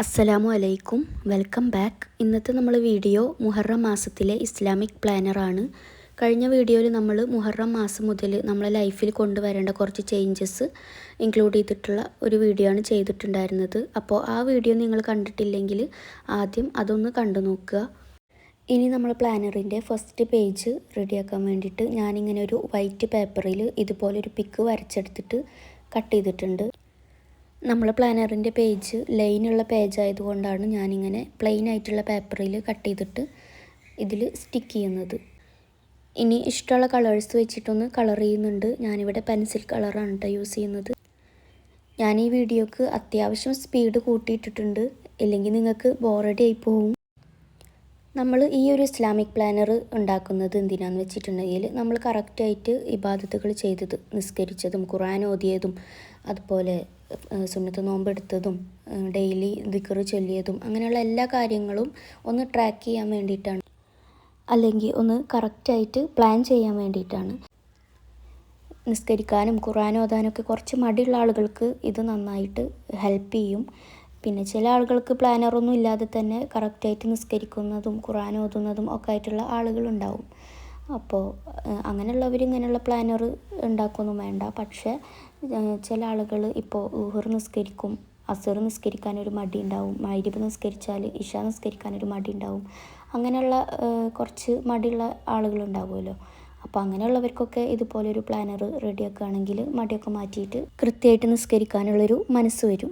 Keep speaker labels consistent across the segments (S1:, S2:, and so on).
S1: അസ്സലാമു അലൈക്കും. Welcome back. ഇന്നത്തെ നമ്മൾ വീഡിയോ മുഹറം മാസത്തിലെ ഇസ്ലാമിക് പ്ലാനറാണ് കഴിഞ്ഞ വീഡിയോയിൽ നമ്മൾ മുഹറം മാസം മുതൽ നമ്മളെ ലൈഫിൽ കൊണ്ടുവരേണ്ട കുറച്ച് ചേഞ്ചസ് ഇൻക്ലൂഡ് ചെയ്തിട്ടുള്ള ഒരു വീഡിയോ ആണ് ചെയ്തിട്ടുണ്ടായിരുന്നത്. അപ്പോൾ ആ വീഡിയോ നിങ്ങൾ കണ്ടിട്ടില്ലെങ്കിൽ ആദ്യം അതൊന്ന് കണ്ടു നോക്കുക. ഇനി നമ്മൾ പ്ലാനറിന്റെ ഫസ്റ്റ് പേജ് റെഡിയാക്കാൻ വേണ്ടിയിട്ട് ഞാനിങ്ങനെ ഒരു വൈറ്റ് പേപ്പറിൽ ഇതുപോലൊരു പിക്ക് വരച്ചെടുത്തിട്ട് കട്ട് ചെയ്തിട്ടുണ്ട്. നമ്മൾ പ്ലാനറിന്റെ പേജ് ലൈനുള്ള പേജ് ആയതുകൊണ്ടാണ് ഞാനിങ്ങനെ പ്ലെയിൻ ആയിട്ടുള്ള പേപ്പറിൽ കട്ട് ചെയ്തിട്ട് ഇതിൽ സ്റ്റിക്ക് ചെയ്യുന്നത്. ഇനി ഇഷ്ടമുള്ള കളേഴ്സ് വെച്ചിട്ടൊന്ന് കളർ ചെയ്യുന്നുണ്ട്. ഞാനിവിടെ പെൻസിൽ കളറാണ് കേട്ടോ യൂസ് ചെയ്യുന്നത്. ഞാൻ ഈ വീഡിയോക്ക് അത്യാവശ്യം സ്പീഡ് കൂട്ടിയിട്ടിട്ടുണ്ട്. ഇല്ലെങ്കിൽ നിങ്ങൾക്ക് ബോറടി ആയി പോവും. നമ്മൾ ഈ ഒരു ഇസ്ലാമിക് പ്ലാനർ ഉണ്ടാക്കുന്നത് എന്തിനാന്ന് വെച്ചിട്ടുണ്ടെങ്കിൽ നമ്മൾ കറക്റ്റായിട്ട് ഇബാദത്തുകൾ ചെയ്തത് നിസ്കരിച്ചതും ഖുറാൻ ഓതിയതും അതുപോലെ സുന്നത്ത് നോമ്പെടുത്തതും ഡെയിലി ദിക്കറ് ചൊല്ലിയതും അങ്ങനെയുള്ള എല്ലാ കാര്യങ്ങളും ഒന്ന് ട്രാക്ക് ചെയ്യാൻ വേണ്ടിയിട്ടാണ്. അല്ലെങ്കിൽ ഒന്ന് കറക്റ്റായിട്ട് പ്ലാൻ ചെയ്യാൻ വേണ്ടിയിട്ടാണ്. നിസ്കരിക്കാനും ഖുറാൻ ഓതാനൊക്കെ കുറച്ച് മടിയുള്ള ആളുകൾക്ക് ഇത് നന്നായിട്ട് ഹെൽപ്പ് ചെയ്യും. പിന്നെ ചില ആളുകൾക്ക് പ്ലാനറൊന്നും ഇല്ലാതെ തന്നെ കറക്റ്റായിട്ട് നിസ്കരിക്കുന്നതും ഖുറാൻ ഓതുന്നതും ഒക്കെ ആയിട്ടുള്ള ആളുകളുണ്ടാവും അപ്പോൾ അങ്ങനെയുള്ളവർ ഇങ്ങനെയുള്ള പ്ലാനർ ഉണ്ടാക്കൊന്നും വേണ്ട. പക്ഷേ ചില ആളുകൾ ഇപ്പോൾ ഊഹർ നിസ്കരിക്കും അസർ നിസ്കരിക്കാൻ ഒരു മടി ഉണ്ടാവും മൈരിബ് നിസ്കരിച്ചാൽ ഇഷ നിസ്കരിക്കാൻ ഒരു മടി ഉണ്ടാവും. അങ്ങനെയുള്ള കുറച്ച് മടിയുള്ള ആളുകളുണ്ടാവുമല്ലോ അപ്പോൾ അങ്ങനെയുള്ളവർക്കൊക്കെ ഇതുപോലൊരു പ്ലാനർ റെഡിയാക്കുകയാണെങ്കിൽ മടിയൊക്കെ മാറ്റിയിട്ട് കൃത്യമായിട്ട് നിസ്കരിക്കാനുള്ളൊരു മനസ്സ് വരും.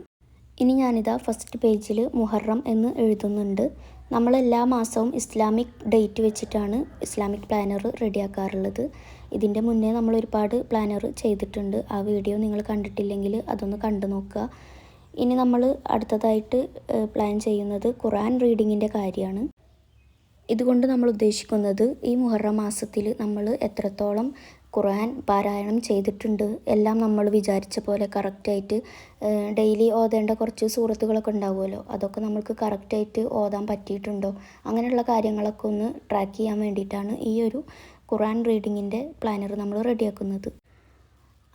S1: ഇനി ഞാനിതാ ഫസ്റ്റ് പേജിൽ മുഹറം എന്ന് എഴുതുന്നുണ്ട്. നമ്മൾ എല്ലാ മാസവും ഇസ്ലാമിക് ഡേറ്റ് വെച്ചിട്ടാണ് ഇസ്ലാമിക് പ്ലാനർ റെഡിയാക്കാറുള്ളത് ഇതിന്റെ മുന്നേ നമ്മൾ ഒരുപാട് പ്ലാനർ ചെയ്തിട്ടുണ്ട്. ആ വീഡിയോ നിങ്ങൾ കണ്ടിട്ടില്ലെങ്കിൽ അതൊന്ന് കണ്ടു നോക്കുക. ഇനി നമ്മൾ അടുത്തതായിട്ട് പ്ലാൻ ചെയ്യുന്നത് ഖുറാൻ റീഡിങ്ങിന്റെ കാര്യമാണ്. ഇതുകൊണ്ട് നമ്മൾ ഉദ്ദേശിക്കുന്നത് ഈ മുഹറം മാസത്തിൽ നമ്മൾ എത്രത്തോളം ഖുർആൻ പാരായണം ചെയ്തിട്ടുണ്ട് എല്ലാം നമ്മൾ വിചാരിച്ച പോലെ കറക്റ്റായിട്ട് ഡെയിലി ഓതേണ്ട കുറച്ച് സുഹൃത്തുക്കളൊക്കെ ഉണ്ടാവുമല്ലോ. അതൊക്കെ നമ്മൾക്ക് കറക്റ്റായിട്ട് ഓതാൻ പറ്റിയിട്ടുണ്ടോ? അങ്ങനെയുള്ള കാര്യങ്ങളൊക്കെ ഒന്ന് ട്രാക്ക് ചെയ്യാൻ വേണ്ടിയിട്ടാണ് ഈ ഒരു ഖുർആൻ റീഡിങ്ങിന്റെ പ്ലാനർ നമ്മൾ റെഡിയാക്കുന്നത്.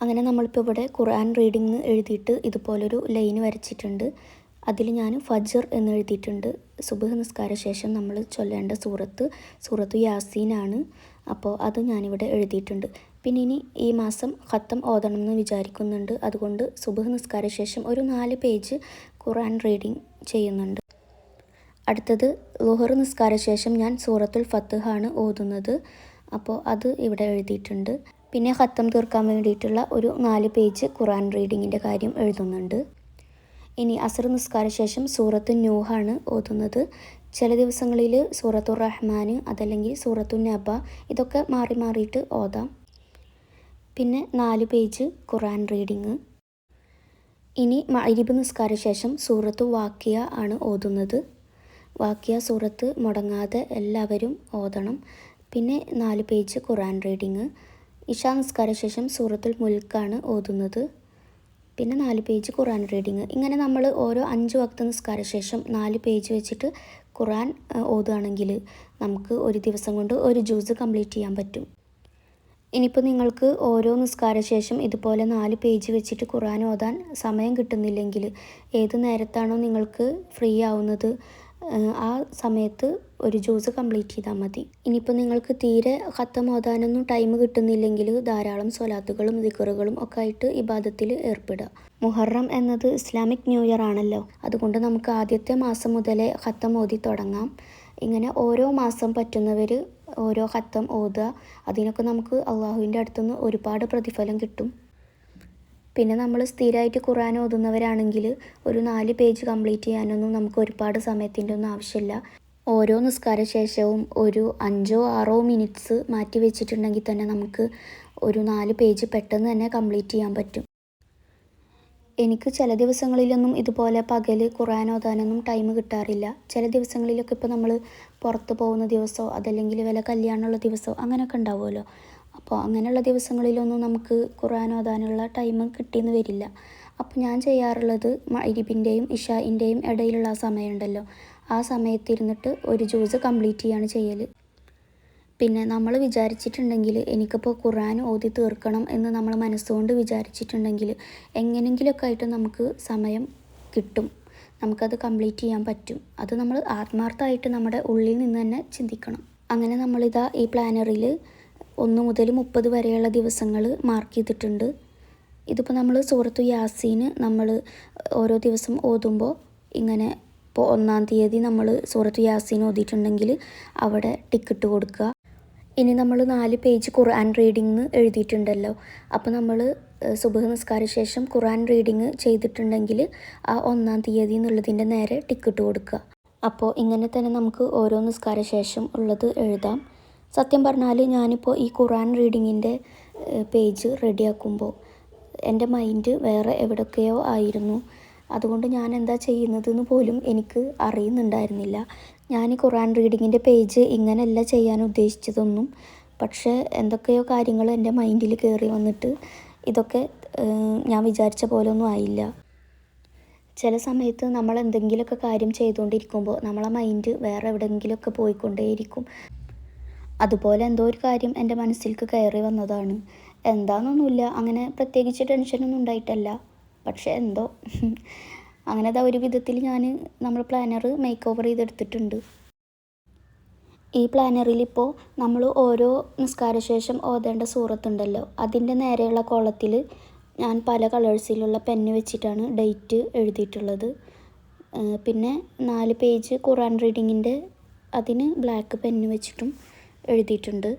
S1: അങ്ങനെ നമ്മളിപ്പോൾ ഇവിടെ ഖുർആൻ റീഡിംഗ് എഴുതിയിട്ട് ഇതുപോലൊരു ലൈൻ വരച്ചിട്ടുണ്ട്. അതിൽ ഞാൻ ഫജർ എന്ന് എഴുതിയിട്ടുണ്ട്. സുബഹ് നിസ്കാര ശേഷം നമ്മൾ ചൊല്ലേണ്ട സൂറത്ത് സൂറത്ത് യാസീനാണ് അപ്പോൾ അത് ഞാനിവിടെ എഴുതിയിട്ടുണ്ട്. പിന്നെ ഇനി ഈ മാസം ഖത്തം ഓതണം എന്ന് വിചാരിക്കുന്നുണ്ട്. അതുകൊണ്ട് സുബഹ് നിസ്കാര ശേഷം ഒരു നാല് പേജ് ഖുർആൻ റീഡിങ് ചെയ്യുന്നുണ്ട്. അടുത്തത് ലുഹർ നിസ്കാര ശേഷം ഞാൻ സൂറത്തുൽ ഫത്തുഹാണ് ഓതുന്നത്. അപ്പോൾ അത് ഇവിടെ എഴുതിയിട്ടുണ്ട്. പിന്നെ ഹത്തം തീർക്കാൻ വേണ്ടിയിട്ടുള്ള ഒരു നാല് പേജ് ഖുറാൻ റീഡിങ്ങിന്റെ കാര്യം എഴുതുന്നുണ്ട്. ഇനി അസർ നിസ്കാര ശേഷം സൂറത്ത് നൂഹാണ് ഓതുന്നത്. ചില ദിവസങ്ങളിൽ സൂറത്തു റഹ്മാൻ അതല്ലെങ്കിൽ സൂറത്തു നബ ഇതൊക്കെ മാറി മാറിയിട്ട് ഓതാം. പിന്നെ നാല് പേജ് ഖുറാൻ റീഡിങ്. ഇനി മരിബ് നിസ്കാര ശേഷം സൂറത്ത് വാക്കിയ ആണ് ഓതുന്നത്. വാക്കിയ സൂറത്ത് മുടങ്ങാതെ എല്ലാവരും ഓതണം. പിന്നെ നാല് പേജ് ഖുറാൻ റീഡിങ് ഇഷാ നിസ്കാര ശേഷം സൂറത്തുൽ മുൽക്കാണ് ഓതുന്നത്. പിന്നെ നാല് പേജ് ഖുറാൻ റീഡിങ്. ഇങ്ങനെ നമ്മൾ ഓരോ അഞ്ച് വക്ത നിസ്കാര ശേഷം നാല് പേജ് വെച്ചിട്ട് ഖുറാൻ ഓതുകയാണെങ്കിൽ നമുക്ക് ഒരു ദിവസം കൊണ്ട് ഒരു ജ്യൂസ് കംപ്ലീറ്റ് ചെയ്യാൻ പറ്റും. ഇനിയിപ്പോൾ നിങ്ങൾക്ക് ഓരോ നിസ്കാര ശേഷം ഇതുപോലെ നാല് പേജ് വെച്ചിട്ട് ഖുറാൻ ഓതാൻ സമയം കിട്ടുന്നില്ലെങ്കിൽ ഏത് നേരത്താണോ നിങ്ങൾക്ക് ഫ്രീ ആവുന്നത് ആ സമയത്ത് ഒരു ജ്യൂസ് കംപ്ലീറ്റ് ചെയ്താൽ മതി. ഇനിയിപ്പോൾ നിങ്ങൾക്ക് തീരെ ഖത്തം ടൈം കിട്ടുന്നില്ലെങ്കിൽ ധാരാളം സ്വലാത്തുകളും ദിക്കറുകളും ഒക്കെ ആയിട്ട് ഇബാദത്തിൽ ഏർപ്പെടുക. മുഹറം എന്നത് ഇസ്ലാമിക് ന്യൂ ഇയർ ആണല്ലോ. അതുകൊണ്ട് നമുക്ക് ആദ്യത്തെ മാസം മുതലേ ഖത്തം ഓതി തുടങ്ങാം. ഇങ്ങനെ ഓരോ മാസം പറ്റുന്നവർ ഓരോ ഖത്തം ഓതുക. അതിനൊക്കെ നമുക്ക് അള്ളാഹുവിന്റെ അടുത്തുനിന്ന് ഒരുപാട് പ്രതിഫലം കിട്ടും. പിന്നെ നമ്മൾ സ്ഥിരമായിട്ട് ഖുറാൻ ഓതുന്നവരാണെങ്കിൽ ഒരു നാല് പേജ് കംപ്ലീറ്റ് ചെയ്യാനൊന്നും നമുക്ക് ഒരുപാട് സമയത്തിന്റെ ഒന്നും ആവശ്യമില്ല. ഓരോ നിസ്കാര ശേഷവും ഒരു അഞ്ചോ ആറോ മിനിറ്റ്സ് മാറ്റി വെച്ചിട്ടുണ്ടെങ്കിൽ തന്നെ നമുക്ക് ഒരു നാല് പേജ് പെട്ടെന്ന് തന്നെ കംപ്ലീറ്റ് ചെയ്യാൻ പറ്റും. എനിക്ക് ചില ദിവസങ്ങളിലൊന്നും ഇതുപോലെ പകൽ ഖുറാൻ ഓതാനൊന്നും ടൈം കിട്ടാറില്ല. ചില ദിവസങ്ങളിലൊക്കെ ഇപ്പോൾ നമ്മൾ പുറത്ത് പോകുന്ന ദിവസമോ അതല്ലെങ്കിൽ വില കല്യാണമുള്ള ദിവസമോ അങ്ങനെയൊക്കെ ഉണ്ടാവുമല്ലോ. അപ്പോൾ അങ്ങനെയുള്ള ദിവസങ്ങളിലൊന്നും നമുക്ക് ഖുറാൻ ഓതാനുള്ള ടൈം കിട്ടിയെന്ന് വരില്ല. അപ്പോൾ ഞാൻ ചെയ്യാറുള്ളത് മൈരിബിന്റെയും ഇഷായിന്റെയും ഇടയിലുള്ള ആ സമയമുണ്ടല്ലോ. ആ സമയത്തിരുന്നിട്ട് ഒരു ജ്യൂസ് കംപ്ലീറ്റ് ചെയ്യാണ് ചെയ്യൽ. പിന്നെ നമ്മൾ വിചാരിച്ചിട്ടുണ്ടെങ്കിൽ എനിക്കിപ്പോൾ ഖുറാൻ ഓതി തീർക്കണം എന്ന് നമ്മൾ മനസ്സുകൊണ്ട് വിചാരിച്ചിട്ടുണ്ടെങ്കിൽ എങ്ങനെങ്കിലുമൊക്കെ ആയിട്ട് നമുക്ക് സമയം കിട്ടും. നമുക്കത് കംപ്ലീറ്റ് ചെയ്യാൻ പറ്റും. അത് നമ്മൾ ആത്മാർത്ഥമായിട്ട് നമ്മുടെ ഉള്ളിൽ നിന്ന് തന്നെ ചിന്തിക്കണം. അങ്ങനെ നമ്മളിതാ ഈ പ്ലാനറിൽ ഒന്ന് മുതൽ മുപ്പത് വരെയുള്ള ദിവസങ്ങൾ മാർക്ക് ചെയ്തിട്ടുണ്ട്. ഇതിപ്പോൾ നമ്മൾ സൂറത്തു യാസീന് നമ്മൾ ഓരോ ദിവസം ഓതുമ്പോൾ ഇങ്ങനെ ഇപ്പോൾ ഒന്നാം തീയതി നമ്മൾ സൂറത്തു യാസീൻ ഓതിയിട്ടുണ്ടെങ്കിൽ അവിടെ ടിക്കറ്റ് കൊടുക്കുക. ഇനി നമ്മൾ നാല് പേജ് ഖുർആൻ റീഡിങ് എഴുതിയിട്ടുണ്ടല്ലോ. അപ്പോൾ നമ്മൾ സുബഹ നിസ്കാര ശേഷം ഖുർആൻ റീഡിങ് ചെയ്തിട്ടുണ്ടെങ്കിൽ ആ ഒന്നാം തീയതി എന്നുള്ളതിന്റെ നേരെ ടിക്കറ്റ് കൊടുക്കുക. അപ്പോൾ ഇങ്ങനെ തന്നെ നമുക്ക് ഓരോ നിസ്കാര ശേഷം ഉള്ളത് എഴുതാം. സത്യം പറഞ്ഞാൽ ഞാനിപ്പോൾ ഈ ഖുറാൻ റീഡിങ്ങിന്റെ പേജ് റെഡിയാക്കുമ്പോൾ എന്റെ മൈൻഡ് വേറെ എവിടെയൊക്കെയോ ആയിരുന്നു. അതുകൊണ്ട് ഞാൻ എന്താ ചെയ്യുന്നതെന്ന് പോലും എനിക്ക് അറിയുന്നുണ്ടായിരുന്നില്ല. ഞാൻ ഈ ഖുറാൻ റീഡിങ്ങിന്റെ പേജ് ഇങ്ങനെയല്ല ചെയ്യാൻ ഉദ്ദേശിച്ചതൊന്നും. പക്ഷേ എന്തൊക്കെയോ കാര്യങ്ങൾ എന്റെ മൈൻഡിൽ കയറി വന്നിട്ട് ഇതൊക്കെ ഞാൻ വിചാരിച്ച പോലെ ഒന്നും ആയില്ല. ചില സമയത്ത് നമ്മൾ എന്തെങ്കിലുമൊക്കെ കാര്യം ചെയ്തുകൊണ്ടിരിക്കുമ്പോൾ നമ്മളെ മൈൻഡ് വേറെ എവിടെയെങ്കിലുമൊക്കെ പോയിക്കൊണ്ടേയിരിക്കും. അതുപോലെ എന്തോ ഒരു കാര്യം എന്റെ മനസ്സിലേക്ക് കയറി വന്നതാണ്. എന്താണെന്നൊന്നുമില്ല അങ്ങനെ പ്രത്യേകിച്ച് ടെൻഷനൊന്നും ഉണ്ടായിട്ടല്ല. പക്ഷെ എന്തോ. അങ്ങനെ അതാ ഒരു വിധത്തിൽ ഞാൻ നമ്മൾ പ്ലാനർ മേക്ക് ഓവർ ചെയ്തെടുത്തിട്ടുണ്ട്. ഈ പ്ലാനറിൽ ഇപ്പോൾ നമ്മൾ ഓരോ നിസ്കാരശേഷം ഓതേണ്ട സൂറത്തുണ്ടല്ലോ. അതിന്റെ നേരെയുള്ള കോളത്തിൽ ഞാൻ പല കളേഴ്സിലുള്ള പെന്ന് വെച്ചിട്ടാണ് ഡേറ്റ് എഴുതിയിട്ടുള്ളത്. പിന്നെ നാല് പേജ് ഖുറാൻ റീഡിങ്ങിന്റെ അതിന് ബ്ലാക്ക് പെന്ന് വെച്ചിട്ടും എഴുതിയിട്ടുണ്ട്.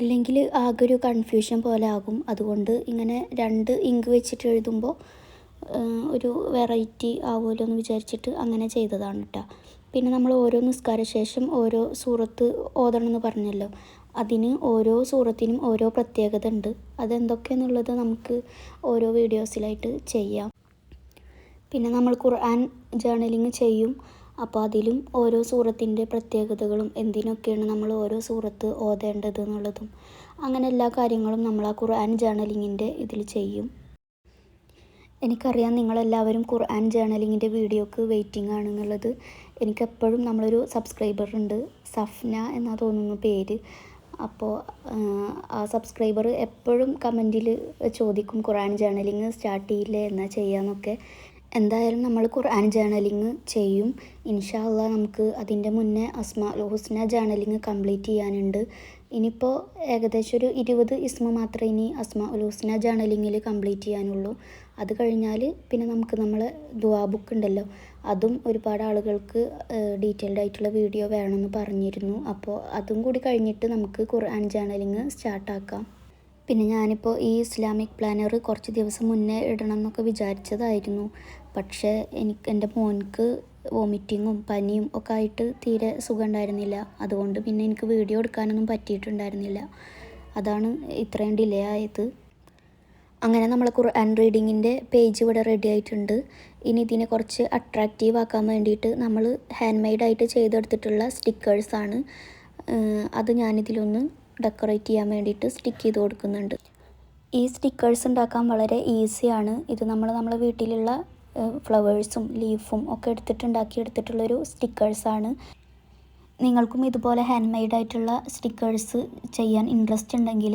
S1: ഇല്ലെങ്കിൽ ആകെ ഒരു കൺഫ്യൂഷൻ പോലെ ആകും. അതുകൊണ്ട് ഇങ്ങനെ രണ്ട് ഇങ്ക് വെച്ചിട്ട് എഴുതുമ്പോൾ ഒരു വെറൈറ്റി ആവുമല്ലോ എന്ന് വിചാരിച്ചിട്ട് അങ്ങനെ ചെയ്തതാണ് കേട്ടോ പിന്നെ നമ്മൾ ഓരോ നിസ്കാര ശേഷം ഓരോ സൂറത്ത് ഓതണം എന്ന് പറഞ്ഞല്ലോ. അതിന് ഓരോ സൂറത്തിനും ഓരോ പ്രത്യേകത ഉണ്ട്. അതെന്തൊക്കെയെന്നുള്ളത് നമുക്ക് ഓരോ വീഡിയോസിലായിട്ട് ചെയ്യാം. പിന്നെ നമ്മൾ ഖുർആൻ ജേണലിങ് ചെയ്യും. അപ്പോൾ അതിലും ഓരോ സൂറത്തിന്റെ പ്രത്യേകതകളും എന്തിനൊക്കെയാണ് നമ്മൾ ഓരോ സൂറത്ത് ഓതേണ്ടത് എന്നുള്ളതും അങ്ങനെ എല്ലാ കാര്യങ്ങളും നമ്മൾ ആ ഖുർആൻ ജേണലിങ്ങിന്റെ ഇതിൽ ചെയ്യും. എനിക്കറിയാം നിങ്ങളെല്ലാവരും ഖുർആൻ ജേണലിങ്ങിന്റെ വീഡിയോക്ക് വെയിറ്റിംഗ് ആണെന്നുള്ളത് എനിക്കെപ്പോഴും നമ്മളൊരു സബ്സ്ക്രൈബർ ഉണ്ട് സഫ്ന എന്നാ തോന്നുന്നു പേര്. അപ്പോൾ ആ സബ്സ്ക്രൈബർ എപ്പോഴും കമന്റിൽ ചോദിക്കും ഖുർആൻ ജേണലിങ് സ്റ്റാർട്ട് ചെയ്യില്ലേ എന്നാ ചെയ്യാന്നൊക്കെ. എന്തായാലും നമ്മൾ ഖുർആൻ ജേണലിങ് ചെയ്യും. ഇൻഷാല്ല നമുക്ക് അതിന്റെ മുന്നേ അസ്മാ ഹുസ്ന ജേണലിങ് കംപ്ലീറ്റ് ചെയ്യാനുണ്ട്. ഇനിയിപ്പോൾ ഏകദേശം ഒരു ഇരുപത് ഇസ്മ മാത്രമേ ഇനി അസ്മാ ഉൽ ഹുസ്ന ജേണലിങ്ങിൽ കംപ്ലീറ്റ് ചെയ്യാനുള്ളൂ. അത് കഴിഞ്ഞാൽ പിന്നെ നമുക്ക് നമ്മൾ ദുവാ ബുക്ക് ഉണ്ടല്ലോ അതും ഒരുപാട് ആളുകൾക്ക് ഡീറ്റെയിൽഡ് ആയിട്ടുള്ള വീഡിയോ വേണമെന്ന് പറഞ്ഞിരുന്നു. അപ്പോൾ അതും കൂടി കഴിഞ്ഞിട്ട് നമുക്ക് ഖുർആൻ ജേണലിങ് സ്റ്റാർട്ടാക്കാം പിന്നെ ഞാനിപ്പോൾ ഈ ഇസ്ലാമിക് പ്ലാനർ കുറച്ച് ദിവസം മുന്നേ ഇടണം എന്നൊക്കെ വിചാരിച്ചതായിരുന്നു. പക്ഷേ എനിക്ക് എന്റെ മോൻക്ക് വോമിറ്റിങ്ങും പനിയും ഒക്കെ ആയിട്ട് തീരെ സുഖം ഉണ്ടായിരുന്നില്ല അതുകൊണ്ട് പിന്നെ എനിക്ക് വീഡിയോ എടുക്കാനൊന്നും പറ്റിയിട്ടുണ്ടായിരുന്നില്ല. അതാണ് ഇത്രയും ഡിലേ ആയത്. അങ്ങനെ നമ്മൾ ഖുർആൻ റീഡിങ്ങിന്റെ പേജ് ഇവിടെ റെഡി ആയിട്ടുണ്ട്. ഇനി ഇതിനെ കുറച്ച് അട്രാക്റ്റീവ് ആക്കാൻ വേണ്ടിയിട്ട് നമ്മൾ ഹാൻഡ് മെയ്ഡായിട്ട് ചെയ്തെടുത്തിട്ടുള്ള സ്റ്റിക്കേഴ്സാണ് അത് ഞാനിതിലൊന്ന് ഡെക്കറേറ്റ് ചെയ്യാൻ വേണ്ടിയിട്ട് സ്റ്റിക്ക് ചെയ്ത് കൊടുക്കുന്നുണ്ട്. ഈ സ്റ്റിക്കേഴ്സ് ഉണ്ടാക്കാൻ വളരെ ഈസിയാണ് ഇത് നമ്മൾ നമ്മളെ വീട്ടിലുള്ള ഫ്ലവേഴ്സും ലീഫും ഒക്കെ എടുത്തിട്ടുണ്ടാക്കി എടുത്തിട്ടുള്ളൊരു സ്റ്റിക്കേഴ്സാണ് നിങ്ങൾക്കും ഇതുപോലെ ഹാൻഡ് മെയ്ഡ് ആയിട്ടുള്ള സ്റ്റിക്കേഴ്സ് ചെയ്യാൻ ഇൻട്രസ്റ്റ് ഉണ്ടെങ്കിൽ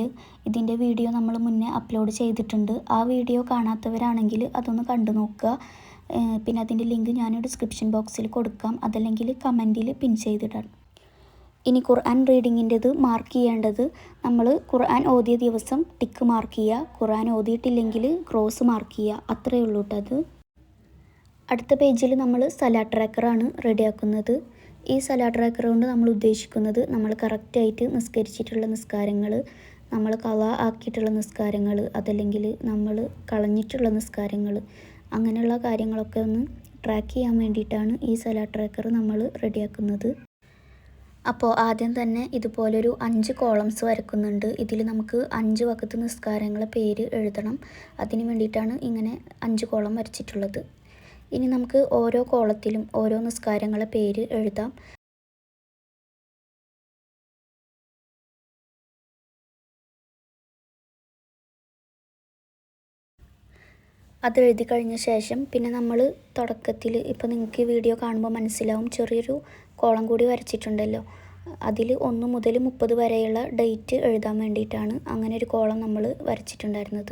S1: ഇതിന്റെ വീഡിയോ നമ്മൾ മുന്നേ അപ്ലോഡ് ചെയ്തിട്ടുണ്ട്. ആ വീഡിയോ കാണാത്തവരാണെങ്കിൽ അതൊന്ന് കണ്ടു നോക്കുക. പിന്നെ അതിന്റെ ലിങ്ക് ഞാൻ ഡിസ്ക്രിപ്ഷൻ ബോക്സിൽ കൊടുക്കാം. അതല്ലെങ്കിൽ കമന്റിൽ പിൻ ചെയ്തിടാം. ഇനി ഖുർആൻ റീഡിങ്ങിന്റെത് മാർക്ക് ചെയ്യേണ്ടത് നമ്മൾ ഖുർആൻ ഓതിയ ദിവസം ടിക്ക് മാർക്ക് ചെയ്യുക. ഖുർആൻ ഓതിയിട്ടില്ലെങ്കിൽ ക്രോസ് മാർക്ക് ചെയ്യുക. അത്രയേ ഉള്ളൂ അത്. അടുത്ത പേജിൽ നമ്മൾ സലാ ട്രാക്കറാണ് റെഡിയാക്കുന്നത് ഈ സലാ ട്രാക്കർ കൊണ്ട് നമ്മൾ ഉദ്ദേശിക്കുന്നത് നമ്മൾ കറക്റ്റായിട്ട് നിസ്കരിച്ചിട്ടുള്ള നിസ്കാരങ്ങൾ നമ്മൾ കള ആക്കിയിട്ടുള്ള നിസ്കാരങ്ങൾ അതല്ലെങ്കിൽ നമ്മൾ കളഞ്ഞിട്ടുള്ള നിസ്കാരങ്ങൾ അങ്ങനെയുള്ള കാര്യങ്ങളൊക്കെ ഒന്ന് ട്രാക്ക് ചെയ്യാൻ വേണ്ടിയിട്ടാണ് ഈ സലാ ട്രാക്കർ നമ്മൾ റെഡിയാക്കുന്നത് അപ്പോൾ ആദ്യം തന്നെ ഇതുപോലൊരു അഞ്ച് കോളംസ് വരക്കുന്നുണ്ട്. ഇതിൽ നമുക്ക് അഞ്ച് വക്കത്ത് നിസ്കാരങ്ങളെ പേര് എഴുതണം. അതിന് വേണ്ടിയിട്ടാണ് ഇങ്ങനെ അഞ്ച് കോളം വരച്ചിട്ടുള്ളത്. ഇനി നമുക്ക് ഓരോ കോളത്തിലും ഓരോ നിസ്കാരങ്ങളെ പേര് എഴുതാം. അത് എഴുതി കഴിഞ്ഞ ശേഷം പിന്നെ നമ്മൾ തുടക്കത്തിൽ ഇപ്പോൾ നിങ്ങൾക്ക് ഈ വീഡിയോ കാണുമ്പോൾ മനസ്സിലാവും. ചെറിയൊരു കോളം കൂടി വരച്ചിട്ടുണ്ടല്ലോ. അതിൽ ഒന്ന് മുതൽ മുപ്പത് വരെയുള്ള ഡേറ്റ് എഴുതാൻ വേണ്ടിയിട്ടാണ് അങ്ങനെ ഒരു കോളം നമ്മൾ വരച്ചിട്ടുണ്ടായിരുന്നത്.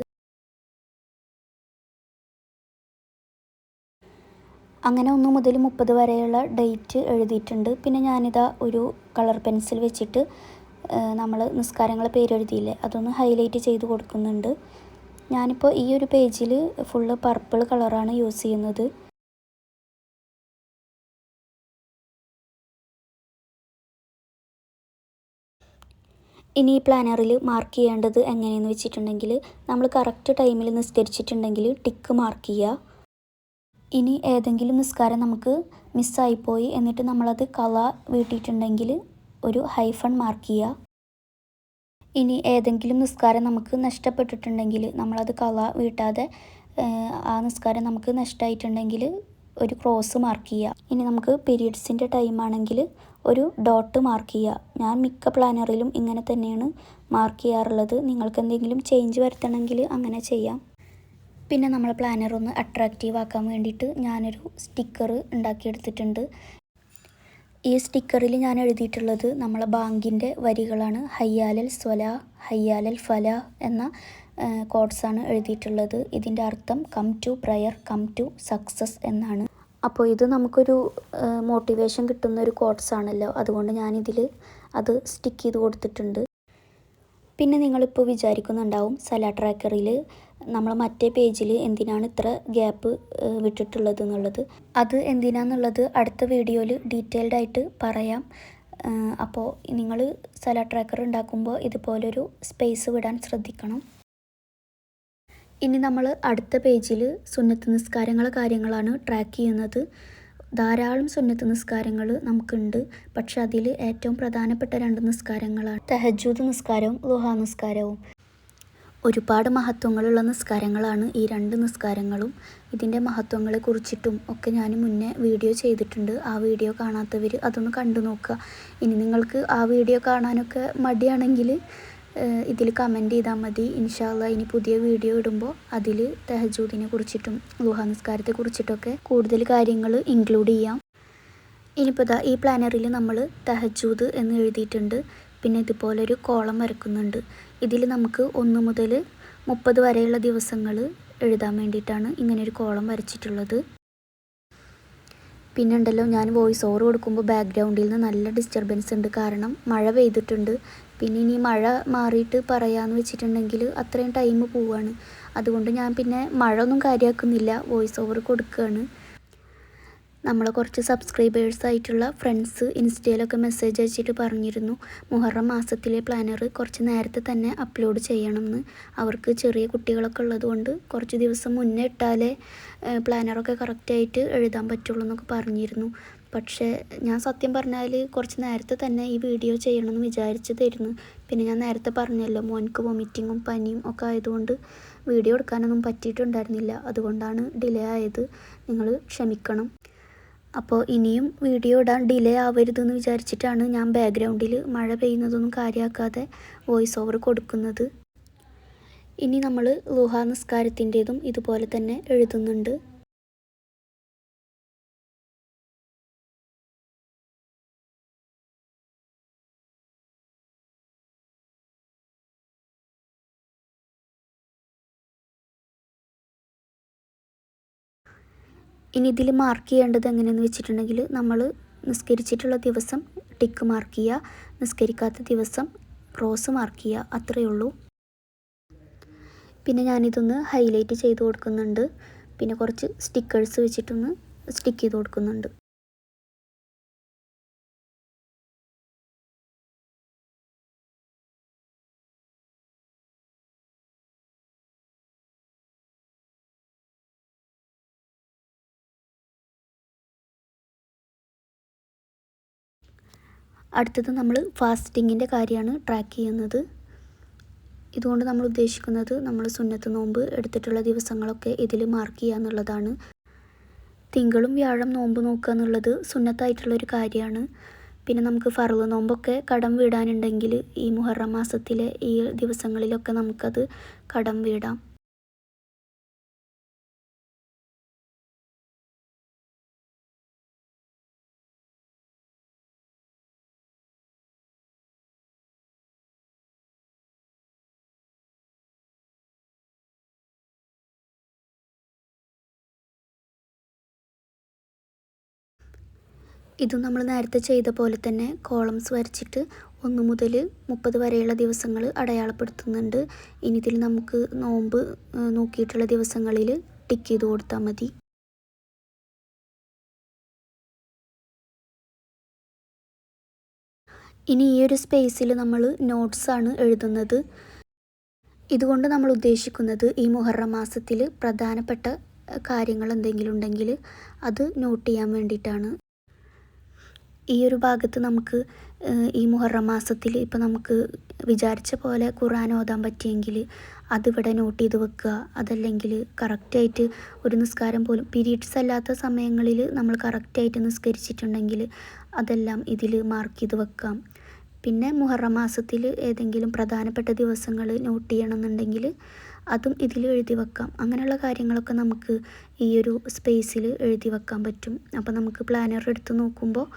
S1: അങ്ങനെ ഒന്ന് മുതൽ മുപ്പത് വരെയുള്ള ഡേറ്റ് എഴുതിയിട്ടുണ്ട്. പിന്നെ ഞാനിതാ ഒരു കളർ പെൻസിൽ വെച്ചിട്ട് നമ്മൾ നിസ്കാരങ്ങളെ പേരെഴുതിയില്ലേ അതൊന്ന് ഹൈലൈറ്റ് ചെയ്ത് കൊടുക്കുന്നുണ്ട്. ഞാനിപ്പോൾ ഈ ഒരു പേജിൽ ഫുള്ള് പർപ്പിൾ കളറാണ് യൂസ് ചെയ്യുന്നത്. ഇനി ഈ പ്ലാനറിൽ മാർക്ക് ചെയ്യേണ്ടത് എങ്ങനെയെന്ന് വെച്ചിട്ടുണ്ടെങ്കിൽ നമ്മൾ കറക്റ്റ് ടൈമിൽ നിസ്കരിച്ചിട്ടുണ്ടെങ്കിൽ ടിക്ക് മാർക്ക് ചെയ്യുക ഇനി ഏതെങ്കിലും നിസ്കാരം നമുക്ക് മിസ്സായിപ്പോയി എന്നിട്ട് നമ്മളത് കള വീട്ടിയിട്ടുണ്ടെങ്കിൽ ഒരു ഹൈഫൺ മാർക്ക് ചെയ്യുക ഇനി ഏതെങ്കിലും നിസ്കാരം നമുക്ക് നഷ്ടപ്പെട്ടിട്ടുണ്ടെങ്കിൽ നമ്മളത് കള വീട്ടാതെ ആ നിസ്കാരം നമുക്ക് നഷ്ടമായിട്ടുണ്ടെങ്കിൽ ഒരു ക്രോസ് മാർക്ക് ചെയ്യുക ഇനി നമുക്ക് പീരീഡ്സിന്റെ ടൈം ആണെങ്കിൽ ഒരു ഡോട്ട് മാർക്ക് ചെയ്യുക. ഞാൻ മിക്ക പ്ലാനറിലും ഇങ്ങനെ തന്നെയാണ് മാർക്ക് ചെയ്യാറുള്ളത്. നിങ്ങൾക്ക് എന്തെങ്കിലും ചേഞ്ച് വരുത്തണമെങ്കിൽ അങ്ങനെ ചെയ്യാം. പിന്നെ നമ്മൾ പ്ലാനർ ഒന്ന് അട്രാക്റ്റീവ് ആക്കാൻ വേണ്ടിയിട്ട് ഞാനൊരു സ്റ്റിക്കർ ഉണ്ടാക്കിയെടുത്തിട്ടുണ്ട്. ഈ സ്റ്റിക്കറിൽ ഞാൻ എഴുതിയിട്ടുള്ളത് നമ്മളെ ബാങ്കിന്റെ വരികളാണ്. ഹയ്യാലൽ സ്വല ഹയ്യാലൽ ഫല എന്ന കോഡ്സാണ് എഴുതിയിട്ടുള്ളത്. ഇതിന്റെ അർത്ഥം come to prayer come to success എന്നാണ്. അപ്പോൾ ഇത് നമുക്കൊരു മോട്ടിവേഷൻ കിട്ടുന്ന ഒരു കോട്ട്സ് ആണല്ലോ. അതുകൊണ്ട് ഞാനിതിൽ അത് സ്റ്റിക്ക് ചെയ്ത് കൊടുത്തിട്ടുണ്ട്. പിന്നെ നിങ്ങളിപ്പോൾ വിചാരിക്കുന്നുണ്ടാവും സല ട്രാക്കറിൽ നമ്മൾ മറ്റേ പേജിൽ എന്തിനാണ് ഇത്ര ഗ്യാപ്പ് വിട്ടിട്ടുള്ളത് എന്നുള്ളത്. അത് എന്തിനാന്നുള്ളത് അടുത്ത വീഡിയോയിൽ ഡീറ്റെയിൽഡ് ആയിട്ട് പറയാം. അപ്പോൾ നിങ്ങൾ സല ട്രാക്കർ ഉണ്ടാക്കുമ്പോൾ ഇതുപോലൊരു സ്പേസ് വിടാൻ ശ്രദ്ധിക്കണം. ഇനി നമ്മൾ അടുത്ത പേജിൽ സുന്നത്ത് നിസ്കാരങ്ങൾ കാര്യങ്ങളാണ് ട്രാക്ക് ചെയ്യുന്നത്. ധാരാളം സുന്നത്ത് നിസ്കാരങ്ങൾ നമുക്കുണ്ട്. പക്ഷെ അതിൽ ഏറ്റവും പ്രധാനപ്പെട്ട രണ്ട് നിസ്കാരങ്ങളാണ്. തെഹജൂദ് നിസ്കാരവും ലുഹാ നിസ്കാരവും. ഒരുപാട് മഹത്വങ്ങളുള്ള നിസ്കാരങ്ങളാണ് ഈ രണ്ട് നിസ്കാരങ്ങളും. ഇതിന്റെ മഹത്വങ്ങളെ കുറിച്ചിട്ടും ഒക്കെ ഞാൻ മുന്നേ വീഡിയോ ചെയ്തിട്ടുണ്ട്. ആ വീഡിയോ കാണാത്തവർ അതൊന്ന് കണ്ടു നോക്കുക. ഇനി നിങ്ങൾക്ക് ആ വീഡിയോ കാണാനൊക്കെ മടിയാണെങ്കിൽ ഇതിൽ കമന്റ് ചെയ്താൽ മതി. ഇൻഷാല്ല ഇനി പുതിയ വീഡിയോ ഇടുമ്പോൾ അതിൽ തെഹജൂദിനെ കുറിച്ചിട്ടും ലുഹ കുറിച്ചിട്ടൊക്കെ കൂടുതൽ കാര്യങ്ങൾ ഇൻക്ലൂഡ് ചെയ്യാം. ഇനിയിപ്പോൾ ഇതാ ഈ പ്ലാനറിൽ നമ്മൾ തെഹജൂദ് എന്ന് എഴുതിയിട്ടുണ്ട്. പിന്നെ ഇതുപോലെ ഒരു കോളം വരക്കുന്നുണ്ട്. ഇതിൽ നമുക്ക് ഒന്ന് മുതൽ മുപ്പത് വരെയുള്ള ദിവസങ്ങൾ എഴുതാൻ വേണ്ടിയിട്ടാണ് ഒരു കോളം വരച്ചിട്ടുള്ളത്. പിന്നെ ഉണ്ടല്ലോ ഞാൻ വോയിസ് ഓവർ കൊടുക്കുമ്പോൾ ബാക്ക്ഗ്രൗണ്ടിൽ നിന്ന് നല്ല ഡിസ്റ്റർബൻസ് ഉണ്ട്. കാരണം മഴ പെയ്തിട്ടുണ്ട്. പിന്നെ ഇനി മഴ മാറിയിട്ട് പറയാമെന്ന് വെച്ചിട്ടുണ്ടെങ്കിൽ അത്രയും ടൈം പോവാണ്. അതുകൊണ്ട് ഞാൻ പിന്നെ മഴ ഒന്നും കാര്യമാക്കുന്നില്ല വോയിസ് ഓവർ കൊടുക്കുകയാണ് നമ്മളെ കുറച്ച് സബ്സ്ക്രൈബേഴ്സ് ആയിട്ടുള്ള ഫ്രണ്ട്സ് ഇൻസ്റ്റയിലൊക്കെ മെസ്സേജ് അയച്ചിട്ട് പറഞ്ഞിരുന്നു. മുഹറം മാസത്തിലെ പ്ലാനർ കുറച്ച് നേരത്തെ തന്നെ അപ്ലോഡ് ചെയ്യണമെന്ന്. അവർക്ക് ചെറിയ കുട്ടികളൊക്കെ ഉള്ളതുകൊണ്ട് കുറച്ച് ദിവസം മുന്നേ ഇട്ടാലേ പ്ലാനറൊക്കെ കറക്റ്റായിട്ട് എഴുതാൻ പറ്റുള്ളൂ എന്നൊക്കെ പറഞ്ഞിരുന്നു. പക്ഷേ ഞാൻ സത്യം പറഞ്ഞാൽ കുറച്ച് നേരത്തെ തന്നെ ഈ വീഡിയോ ചെയ്യണമെന്ന് വിചാരിച്ചതായിരുന്നു. പിന്നെ ഞാൻ നേരത്തെ പറഞ്ഞല്ലോ മോൻക്ക് വൊമിറ്റിങ്ങും പനിയും ഒക്കെ ആയതുകൊണ്ട് വീഡിയോ എടുക്കാനൊന്നും പറ്റിയിട്ടുണ്ടായിരുന്നില്ല. അതുകൊണ്ടാണ് ഡിലേ ആയത്. നിങ്ങൾ ക്ഷമിക്കണം. അപ്പോൾ ഇനിയും വീഡിയോ ഇടാൻ ഡിലേ ആവരുതെന്ന് വിചാരിച്ചിട്ടാണ് ഞാൻ ബാക്ക്ഗ്രൗണ്ടിൽ മഴ പെയ്യുന്നതൊന്നും കാര്യമാക്കാതെ വോയിസ് ഓവർ കൊടുക്കുന്നത്. ഇനി നമ്മൾ ലുഹാ നിസ്കാരത്തിന്റെതും ഇതുപോലെ തന്നെ എഴുതുന്നുണ്ട്. ഇനി ഇതിൽ മാർക്ക് ചെയ്യേണ്ടത് എങ്ങനെയെന്ന് വെച്ചിട്ടുണ്ടെങ്കിൽ നമ്മൾ നിസ്കരിച്ചിട്ടുള്ള ദിവസം ടിക്ക് മാർക്ക് ചെയ്യുക നിസ്കരിക്കാത്ത ദിവസം ക്രോസ് മാർക്ക് ചെയ്യുക അത്രയേ ഉള്ളൂ. പിന്നെ ഞാനിതൊന്ന് ഹൈലൈറ്റ് ചെയ്ത് കൊടുക്കുന്നുണ്ട്. പിന്നെ കുറച്ച് സ്റ്റിക്കേഴ്സ് വെച്ചിട്ടൊന്ന് സ്റ്റിക്ക് ചെയ്ത് കൊടുക്കുന്നുണ്ട്. അടുത്തത് നമ്മൾ ഫാസ്റ്റിങ്ങിന്റെ കാര്യമാണ് ട്രാക്ക് ചെയ്യുന്നത്. ഇതുകൊണ്ട് നമ്മൾ ഉദ്ദേശിക്കുന്നത് നമ്മൾ സുന്നത്ത് നോമ്പ് എടുത്തിട്ടുള്ള ദിവസങ്ങളൊക്കെ ഇതിൽ മാർക്ക് ചെയ്യുക എന്നുള്ളതാണ്. തിങ്കളും വ്യാഴം നോമ്പ് നോക്കുക എന്നുള്ളത് സുന്നത്തായിട്ടുള്ളൊരു കാര്യമാണ്. പിന്നെ നമുക്ക് ഫറവ് നോമ്പൊക്കെ കടം വീടാനുണ്ടെങ്കിൽ ഈ മുഹറം മാസത്തിലെ ഈ ദിവസങ്ങളിലൊക്കെ നമുക്കത് കടം വീടാം. ഇത് നമ്മൾ നേരത്തെ ചെയ്ത പോലെ തന്നെ കോളംസ് വരച്ചിട്ട് ഒന്ന് മുതൽ മുപ്പത് വരെയുള്ള ദിവസങ്ങൾ അടയാളപ്പെടുത്തുന്നുണ്ട്. ഇനി ഇതിൽ നമുക്ക് നോമ്പ് നോക്കിയിട്ടുള്ള ദിവസങ്ങളിൽ ടിക്ക് ചെയ്ത് കൊടുത്താൽ മതി. ഇനി ഈ ഒരു സ്പേസിൽ നമ്മൾ നോട്ട്സാണ് എഴുതുന്നത്. ഇതുകൊണ്ട് നമ്മൾ ഉദ്ദേശിക്കുന്നത് ഈ മുഹറം മാസത്തിൽ പ്രധാനപ്പെട്ട കാര്യങ്ങൾ എന്തെങ്കിലും ഉണ്ടെങ്കിൽ അത് നോട്ട് ചെയ്യാൻ വേണ്ടിയിട്ടാണ്. ഈ ഒരു ഭാഗത്ത് നമുക്ക് ഈ മുഹറം മാസത്തിൽ ഇപ്പോൾ നമുക്ക് വിചാരിച്ച പോലെ ഖുർആൻ ഓതാൻ പറ്റിയെങ്കിൽ അതിവിടെ നോട്ട് ചെയ്ത് വെക്കുക. അതല്ലെങ്കിൽ കറക്റ്റായിട്ട് ഒരു നിസ്കാരം പോലും പീരീഡ്സ് അല്ലാത്ത സമയങ്ങളിൽ നമ്മൾ കറക്റ്റായിട്ട് നിസ്കരിച്ചിട്ടുണ്ടെങ്കിൽ അതെല്ലാം ഇതിൽ മാർക്ക് ചെയ്ത് വെക്കാം. പിന്നെ മുഹറം മാസത്തിൽ ഏതെങ്കിലും പ്രധാനപ്പെട്ട ദിവസങ്ങൾ നോട്ട് ചെയ്യണമെന്നുണ്ടെങ്കിൽ അതും ഇതിൽ എഴുതി വെക്കാം. അങ്ങനെയുള്ള കാര്യങ്ങളൊക്കെ നമുക്ക് ഈ ഒരു സ്പേസിൽ എഴുതി വെക്കാൻ പറ്റും. അപ്പോൾ നമുക്ക് പ്ലാനർ എടുത്ത് നോക്കുമ്പോൾ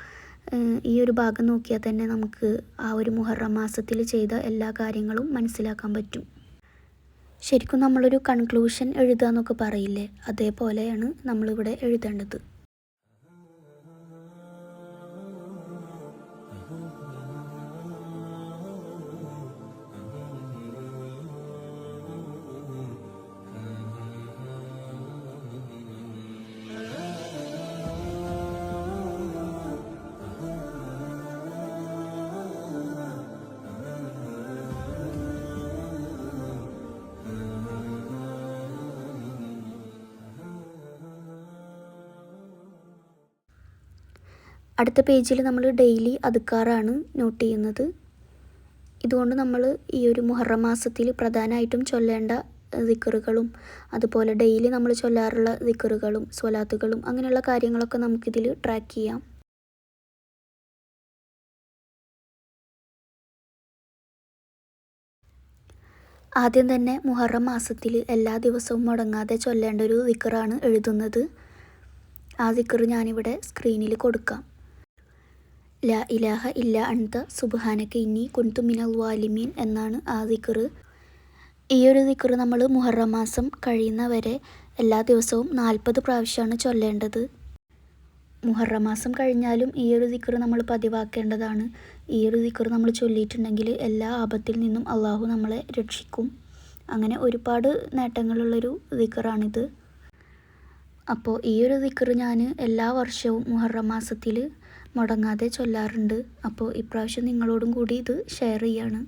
S1: ഈ ഒരു ഭാഗം നോക്കിയാൽ തന്നെ നമുക്ക് ആ ഒരു മുഹറം മാസത്തിൽ ചെയ്ത എല്ലാ കാര്യങ്ങളും മനസ്സിലാക്കാൻ പറ്റും. ശരിക്കും നമ്മളൊരു കൺക്ലൂഷൻ എഴുതുക എന്നൊക്കെ പറയില്ലേ? അതേപോലെയാണ് നമ്മളിവിടെ എഴുതേണ്ടത്. അടുത്ത പേജിൽ നമ്മൾ ഡെയിലി അതുക്കാറാണ് നോട്ട് ചെയ്യുന്നത്. ഇതുകൊണ്ട് നമ്മൾ ഈ ഒരു മുഹറം മാസത്തിൽ പ്രധാനമായിട്ടും ചൊല്ലേണ്ട ദിക്കറുകളും അതുപോലെ ഡെയിലി നമ്മൾ ചൊല്ലാറുള്ള ദിക്കറുകളും സ്വലാത്തുകളും അങ്ങനെയുള്ള കാര്യങ്ങളൊക്കെ നമുക്കിതിൽ ട്രാക്ക് ചെയ്യാം. ആദ്യം തന്നെ മുഹറം മാസത്തിൽ എല്ലാ ദിവസവും മുടങ്ങാതെ ചൊല്ലേണ്ട ഒരു ദിക്കറാണ് എഴുതുന്നത്. ആ ദിക്കർ ഞാനിവിടെ സ്ക്രീനിൽ കൊടുക്കാം. ലാ ഇലാഹ ഇല്ല അൻത സുബാനക്ക് ഇന്നി കുന്തു മിനൽ വാലിമീൻ എന്നാണ് ആ ദിക്കറ് ഈ ഒരു ദിക്കറ് നമ്മൾ മുഹറം മാസം കഴിയുന്നവരെ എല്ലാ ദിവസവും നാൽപ്പത് പ്രാവശ്യമാണ് ചൊല്ലേണ്ടത്. മുഹറം മാസം കഴിഞ്ഞാലും ഈ ഒരു ദിക്കറ് നമ്മൾ പതിവാക്കേണ്ടതാണ്. ഈ ഒരു ദിക്കറ് നമ്മൾ ചൊല്ലിയിട്ടുണ്ടെങ്കിൽ എല്ലാ ആപത്തിൽ നിന്നും അള്ളാഹു നമ്മളെ രക്ഷിക്കും. അങ്ങനെ ഒരുപാട് നേട്ടങ്ങളുള്ളൊരു ദിക്കറാണിത് അപ്പോൾ ഈ ഒരു ദിക്കറ് ഞാൻ എല്ലാ വർഷവും മുഹറം മാസത്തിൽ മുടങ്ങാതെ ചൊല്ലാറുണ്ട്. അപ്പോൾ ഇപ്രാവശ്യം നിങ്ങളോടും കൂടി ഇത് ഷെയർ ചെയ്യാണ്.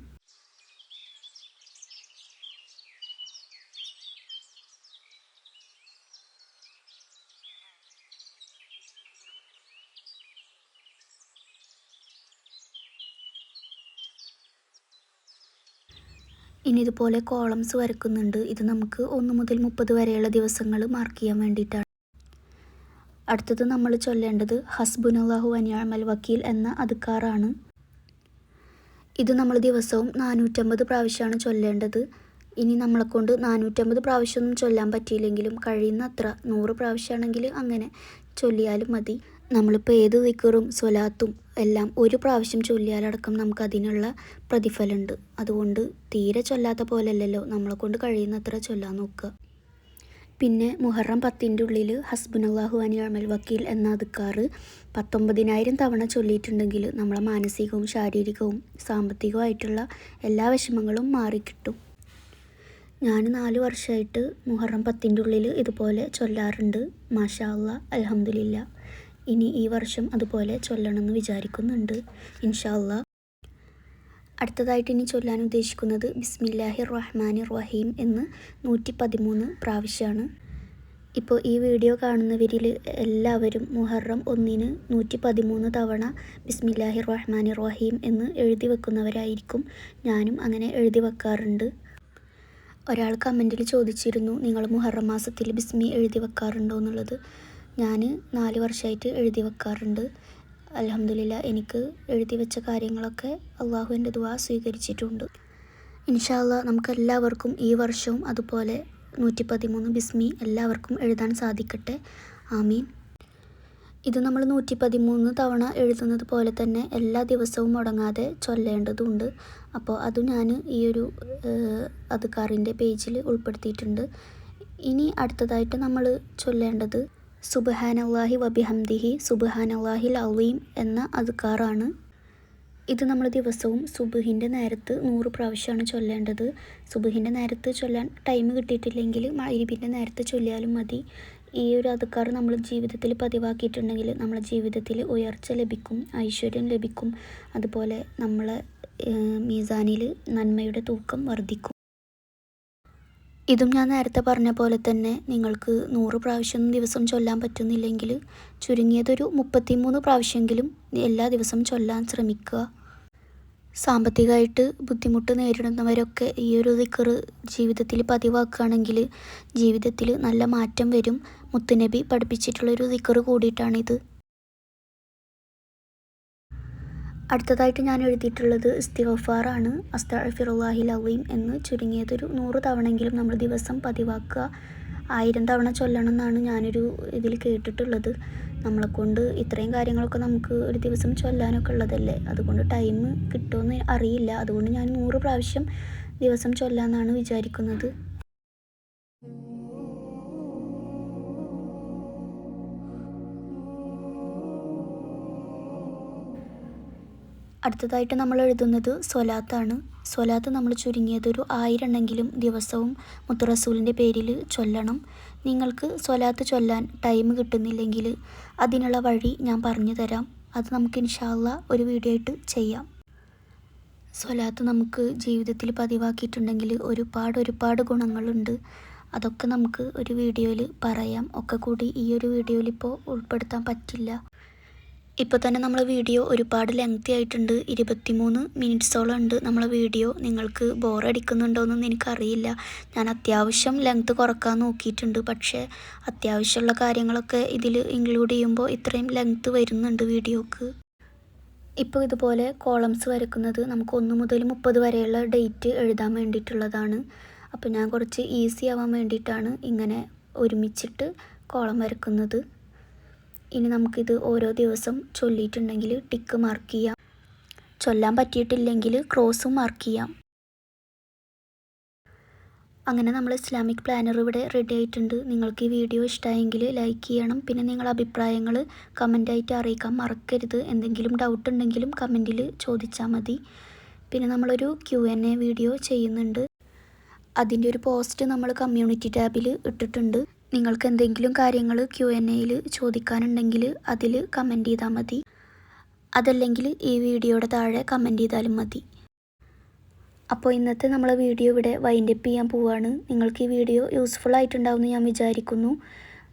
S1: ഇനി ഇതുപോലെ കോളംസ് വരക്കുന്നുണ്ട്. ഇത് നമുക്ക് ഒന്ന് മുതൽ മുപ്പത് വരെയുള്ള ദിവസങ്ങൾ മാർക്ക് ചെയ്യാൻ വേണ്ടിയിട്ടാണ്. അടുത്തത് നമ്മൾ ചൊല്ലേണ്ടത് ഹസ്ബുനല്ലാഹു അനിയാമൽ വക്കീൽ എന്ന അതുക്കാറാണ് ഇത് നമ്മൾ ദിവസവും നാനൂറ്റമ്പത് പ്രാവശ്യമാണ് ചൊല്ലേണ്ടത്. ഇനി നമ്മളെക്കൊണ്ട് നാനൂറ്റമ്പത് പ്രാവശ്യമൊന്നും ചൊല്ലാൻ പറ്റിയില്ലെങ്കിലും കഴിയുന്ന അത്ര നൂറ് പ്രാവശ്യമാണെങ്കിൽ അങ്ങനെ ചൊല്ലിയാലും മതി. നമ്മളിപ്പോൾ ഏത് ദിക്കറും സ്വലാത്തും എല്ലാം ഒരു പ്രാവശ്യം ചൊല്ലിയാലടക്കം നമുക്ക് അതിനുള്ള പ്രതിഫലമുണ്ട്. അതുകൊണ്ട് തീരെ ചൊല്ലാത്ത പോലെയല്ലല്ലോ നമ്മളെക്കൊണ്ട് കഴിയുന്നത്ര ചൊല്ലാൻ നോക്കുക. പിന്നെ മുഹറം പത്തിന്റെ ഉള്ളിൽ ഹസ്ബുനല്ലാഹു അനിയമൽ വക്കീൽ എന്ന അതുക്കാറ് പത്തൊമ്പതിനായിരം തവണ ചൊല്ലിയിട്ടുണ്ടെങ്കിൽ നമ്മളെ മാനസികവും ശാരീരികവും സാമ്പത്തികവുമായിട്ടുള്ള എല്ലാ വിഷമങ്ങളും മാറിക്കിട്ടും. ഞാൻ നാല് വർഷമായിട്ട് മുഹറം പത്തിന്റെ ഉള്ളിൽ ഇതുപോലെ ചൊല്ലാറുണ്ട്. മാഷാ അലഹമില്ല ഇനി ഈ വർഷം അതുപോലെ ചൊല്ലണമെന്ന് വിചാരിക്കുന്നുണ്ട്. ഇൻഷാ അല്ലാ അടുത്തതായിട്ട് ഇനി ചൊല്ലാൻ ഉദ്ദേശിക്കുന്നത് ബിസ്മില്ലാഹിർ റഹ്മാൻ റഹീം എന്ന് നൂറ്റി പതിമൂന്ന് പ്രാവശ്യമാണ്. ഇപ്പോൾ ഈ വീഡിയോ കാണുന്നവരിൽ എല്ലാവരും മുഹറം ഒന്നിന് നൂറ്റി പതിമൂന്ന് തവണ ബിസ്മില്ലാഹിർ റഹ്മാൻ റഹീം എന്ന് എഴുതി വെക്കുന്നവരായിരിക്കും. ഞാനും അങ്ങനെ എഴുതി വെക്കാറുണ്ട്. ഒരാൾ കമന്റിൽ ചോദിച്ചിരുന്നു നിങ്ങൾ മുഹറം മാസത്തിൽ ബിസ്മി എഴുതി വെക്കാറുണ്ടോ? എന്നുള്ളത്. ഞാൻ നാല് വർഷമായിട്ട് എഴുതി വെക്കാറുണ്ട്. അലഹമില്ല എനിക്ക് എഴുതി വെച്ച കാര്യങ്ങളൊക്കെ അള്ളാഹു എന്റെ ദുവാ സ്വീകരിച്ചിട്ടുണ്ട്. ഇൻഷാല്ല നമുക്ക് എല്ലാവർക്കും ഈ വർഷവും അതുപോലെ നൂറ്റി പതിമൂന്ന് ബിസ്മി എല്ലാവർക്കും എഴുതാൻ സാധിക്കട്ടെ. ആമീൻ. ഇത് നമ്മൾ നൂറ്റി പതിമൂന്ന് തവണ എഴുതുന്നത് പോലെ തന്നെ എല്ലാ ദിവസവും മുടങ്ങാതെ ചൊല്ലേണ്ടതുണ്ട്. അപ്പോൾ അത് ഞാൻ ഈ ഒരു അതുകാറിന്റെ പേജിൽ ഉൾപ്പെടുത്തിയിട്ടുണ്ട്. ഇനി അടുത്തതായിട്ട് നമ്മൾ ചൊല്ലേണ്ടത് സുബഹാനല്ലാഹി വബിഹംദിഹി സുബഹാനല്ലാഹിൽ അവീം എന്ന അദ്കാറാണ്. ഇത് നമ്മൾ ദിവസവും സുബുഹിന്റെ നേരത്ത് നൂറ് പ്രാവശ്യമാണ് ചൊല്ലേണ്ടത്. സുബുഹിന്റെ നേരത്ത് ചൊല്ലാൻ ടൈം കിട്ടിയിട്ടില്ലെങ്കിൽ മഗ്‌രിബിന്റെ നേരത്ത് ചൊല്ലിയാലും മതി. ഈ ഒരു അതുക്കാർ നമ്മൾ ജീവിതത്തിൽ പതിവാക്കിയിട്ടുണ്ടെങ്കിൽ നമ്മളെ ജീവിതത്തിൽ ഉയർച്ച ലഭിക്കും ഐശ്വര്യം ലഭിക്കും. അതുപോലെ നമ്മളെ മീസാനിൽ നന്മയുടെ തൂക്കം വർദ്ധിക്കും. ഇതും ഞാൻ നേരത്തെ പറഞ്ഞ പോലെ തന്നെ നിങ്ങൾക്ക് നൂറ് പ്രാവശ്യം ദിവസം ചൊല്ലാൻ പറ്റുന്നില്ലെങ്കിൽ ചുരുങ്ങിയതൊരു മുപ്പത്തിമൂന്ന് പ്രാവശ്യമെങ്കിലും എല്ലാ ദിവസവും ചൊല്ലാൻ ശ്രമിക്കുക. സാമ്പത്തികമായിട്ട് ബുദ്ധിമുട്ട് നേരിടുന്നവരൊക്കെ ഈ ഒരു ദിക്കറ് ജീവിതത്തിൽ പതിവാക്കുകയാണെങ്കിൽ ജീവിതത്തിൽ നല്ല മാറ്റം വരും. മുത്തുനബി പഠിപ്പിച്ചിട്ടുള്ളൊരു ദിക്കറ് കൂടിയിട്ടാണിത്. അടുത്തതായിട്ട് ഞാൻ എഴുതിയിട്ടുള്ളത് ഇസ്തിഗഫാറാണ്. അസ്തഫിറുല്ലാഹിൽ അലീം എന്ന് ചുരുങ്ങിയതൊരു നൂറ് തവണയെങ്കിലും നമ്മൾ ദിവസം പതിവാക്കുക ആയിരം തവണ ചൊല്ലണം എന്നാണ് ഞാനൊരു ഇതിൽ കേട്ടിട്ടുള്ളത്. നമ്മളെക്കൊണ്ട് ഇത്രയും കാര്യങ്ങളൊക്കെ നമുക്ക് ഒരു ദിവസം ചൊല്ലാനൊക്കെ ഉള്ളതല്ലേ? അതുകൊണ്ട് ടൈം കിട്ടുമെന്ന് അറിയില്ല. അതുകൊണ്ട് ഞാൻ നൂറ് പ്രാവശ്യം ദിവസം ചൊല്ലാമെന്നാണ് വിചാരിക്കുന്നത്. അടുത്തതായിട്ട് നമ്മൾ എഴുതുന്നത് സ്വലാത്താണ്. സ്വലാത്ത് നമ്മൾ ചുരുങ്ങിയതൊരു ഒരു ആയിരം എണ്ണെങ്കിലും ദിവസവും മുത്തുറസൂലിന്റെ പേരിൽ ചൊല്ലണം. നിങ്ങൾക്ക് സ്വലാത്ത് ചൊല്ലാൻ ടൈം കിട്ടുന്നില്ലെങ്കിൽ അതിനുള്ള വഴി ഞാൻ പറഞ്ഞു തരാം. അത് നമുക്ക് ഇൻഷാല്ല ഒരു വീഡിയോ ആയിട്ട് ചെയ്യാം. സ്വലാത്ത് നമുക്ക് ജീവിതത്തിൽ പതിവാക്കിയിട്ടുണ്ടെങ്കിൽ ഒരുപാട് ഒരുപാട് ഗുണങ്ങളുണ്ട്. അതൊക്കെ നമുക്ക് ഒരു വീഡിയോയിൽ പറയാം. ഒക്കെ കൂടി ഈ ഒരു വീഡിയോയിൽ ഇപ്പോൾ ഉൾപ്പെടുത്താൻ പറ്റില്ല. ഇപ്പോൾ തന്നെ നമ്മളെ വീഡിയോ ഒരുപാട് ലെങ്തി ആയിട്ടുണ്ട്. ഇരുപത്തിമൂന്ന് മിനിറ്റ്സോളം ഉണ്ട് നമ്മളെ വീഡിയോ. നിങ്ങൾക്ക് ബോറടിക്കുന്നുണ്ടോയെന്നൊന്നും എനിക്കറിയില്ല. ഞാൻ അത്യാവശ്യം ലെങ്ത് കുറയ്ക്കാൻ നോക്കിയിട്ടുണ്ട്. പക്ഷേ അത്യാവശ്യമുള്ള കാര്യങ്ങളൊക്കെ ഇതിൽ ഇൻക്ലൂഡ് ചെയ്യുമ്പോൾ ഇത്രയും ലെങ്ത് വരുന്നുണ്ട് വീഡിയോക്ക്. ഇപ്പോൾ ഇതുപോലെ കോളംസ് വരക്കുന്നത് നമുക്ക് ഒന്ന് മുതൽ മുപ്പത് വരെയുള്ള ഡേറ്റ് എഴുതാൻ വേണ്ടിയിട്ടുള്ളതാണ്. അപ്പോൾ ഞാൻ കുറച്ച് ഈസി ആവാൻ വേണ്ടിയിട്ടാണ് ഇങ്ങനെ ഒരുമിച്ചിട്ട് കോളം വരക്കുന്നത്. ഇനി നമുക്കിത് ഓരോ ദിവസം ചൊല്ലിയിട്ടുണ്ടെങ്കിൽ ടിക്ക് മാർക്ക് ചെയ്യാം. ചൊല്ലാൻ പറ്റിയിട്ടില്ലെങ്കിൽ ക്രോസും മാർക്ക് ചെയ്യാം. അങ്ങനെ നമ്മൾ ഇസ്ലാമിക് പ്ലാനർ ഇവിടെ റെഡി ആയിട്ടുണ്ട്. നിങ്ങൾക്ക് ഈ വീഡിയോ ഇഷ്ടമായെങ്കിൽ ലൈക്ക് ചെയ്യണം. പിന്നെ നിങ്ങളുടെ അഭിപ്രായങ്ങൾ കമന്റായിട്ട് അറിയിക്കാൻ മറക്കരുത്. എന്തെങ്കിലും ഡൗട്ട് ഉണ്ടെങ്കിലും കമന്റിൽ ചോദിച്ചാൽ മതി. പിന്നെ നമ്മളൊരു ക്യു എൻ എ വീഡിയോ ചെയ്യുന്നുണ്ട്. അതിന്റെ ഒരു പോസ്റ്റ് നമ്മൾ കമ്മ്യൂണിറ്റി ടാബിൽ ഇട്ടിട്ടുണ്ട്. നിങ്ങൾക്ക് എന്തെങ്കിലും കാര്യങ്ങൾ ക്യു എൻ എയിൽ ചോദിക്കാനുണ്ടെങ്കിൽ അതിൽ കമന്റ് ചെയ്താൽ മതി. അതല്ലെങ്കിൽ ഈ വീഡിയോയുടെ താഴെ കമന്റ് ചെയ്താലും മതി. അപ്പോൾ ഇന്നത്തെ നമ്മളെ വീഡിയോ ഇവിടെ വൈൻഡപ്പ് ചെയ്യാൻ പോവുകയാണ് നിങ്ങൾക്ക് ഈ വീഡിയോ യൂസ്ഫുൾ ആയിട്ടുണ്ടാവുമെന്ന് ഞാൻ വിചാരിക്കുന്നു.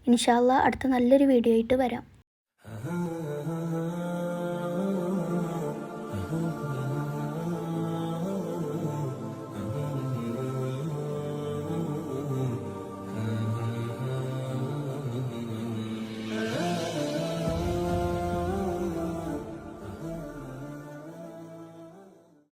S1: ഇൻഷാല്ല അടുത്ത നല്ലൊരു വീഡിയോ ആയിട്ട് വരാം.